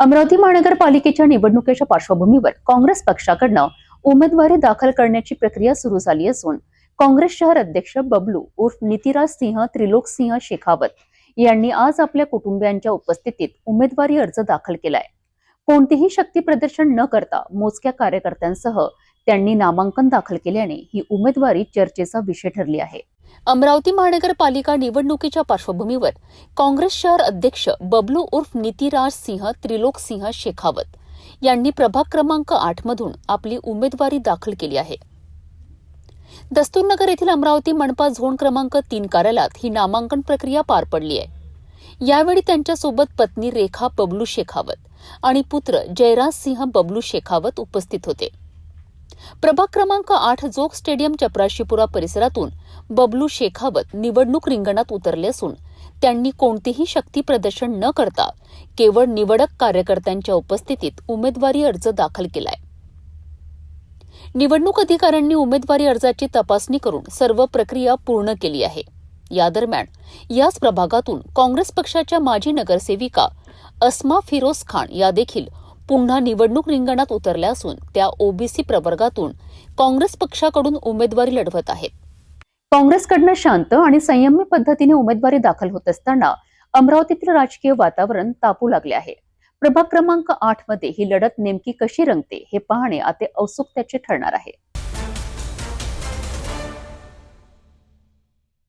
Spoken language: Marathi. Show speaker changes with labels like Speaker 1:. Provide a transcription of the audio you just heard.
Speaker 1: अमरावती महानगरपालिकेच्या निवडणुकीच्या पार्श्वभूमीवर काँग्रेस पक्षाकडनं उमेदवारी दाखल करण्याची प्रक्रिया सुरू झाली असून काँग्रेस शहर अध्यक्ष बबलू उर्फ नितिराज सिंह त्रिलोक सिंह शेखावत यांनी आज आपल्या कुटुंबियांच्या उपस्थितीत उमेदवारी अर्ज दाखल केलाय. कोणतेही शक्ती प्रदर्शन न करता मोजक्या कार्यकर्त्यांसह त्यांनी नामांकन दाखल केल्याने ही उमेदवारी चर्चेचा विषय ठरली आहे. अमरावती महानगरपालिका निवडणुकीच्या पार्श्वभूमीवर काँग्रेस शहर अध्यक्ष बबलू उर्फ नितीराज सिंह त्रिलोक सिंह शेखावत यांनी प्रभाग क्रमांक आठ मधून आपली उमेदवारी दाखल केली आहे. दस्तूरनगर येथील अमरावती मनपा झोन क्रमांक तीन कार्यालयात ही नामांकन प्रक्रिया पार पडली आहे. यावेळी त्यांच्यासोबत पत्नी रेखा बबलू शेखावत आणि पुत्र जयराज सिंह बबलू शेखावत उपस्थित होते. प्रभाग क्रमांक आठ जोग स्टेडियम चपराशीपुरा परिसरातून बबलू शेखावत निवडणूक रिंगणात उतरले असून त्यांनी कोणतेही शक्ती प्रदर्शन न करता केवळ निवडक कार्यकर्त्यांच्या उपस्थितीत उमेदवारी अर्ज दाखल केलाय. निवडणूक अधिकाऱ्यांनी उमेदवारी अर्जाची तपासणी करून सर्व प्रक्रिया पूर्ण केली आहे. या दरम्यान याच प्रभागातून काँग्रेस पक्षाच्या माजी नगरसेविका अस्मा फिरोज खान या देखील पुन्हा निवडणूक रिंगणात उतरल्या असून त्या ओबीसी प्रवर्गातून काँग्रेस पक्षाकडून उमेदवारी लढवत आहेत. काँग्रेसकडनं शांत आणि संयमी पद्धतीने उमेदवारी दाखल होत असताना अमरावतीतील राजकीय वातावरण तापू लागले आहे. प्रभाग क्रमांक आठमध्ये ही लढत नेमकी कशी रंगते हे पाहणे आता औत्सुक्याचे ठरणार आहे.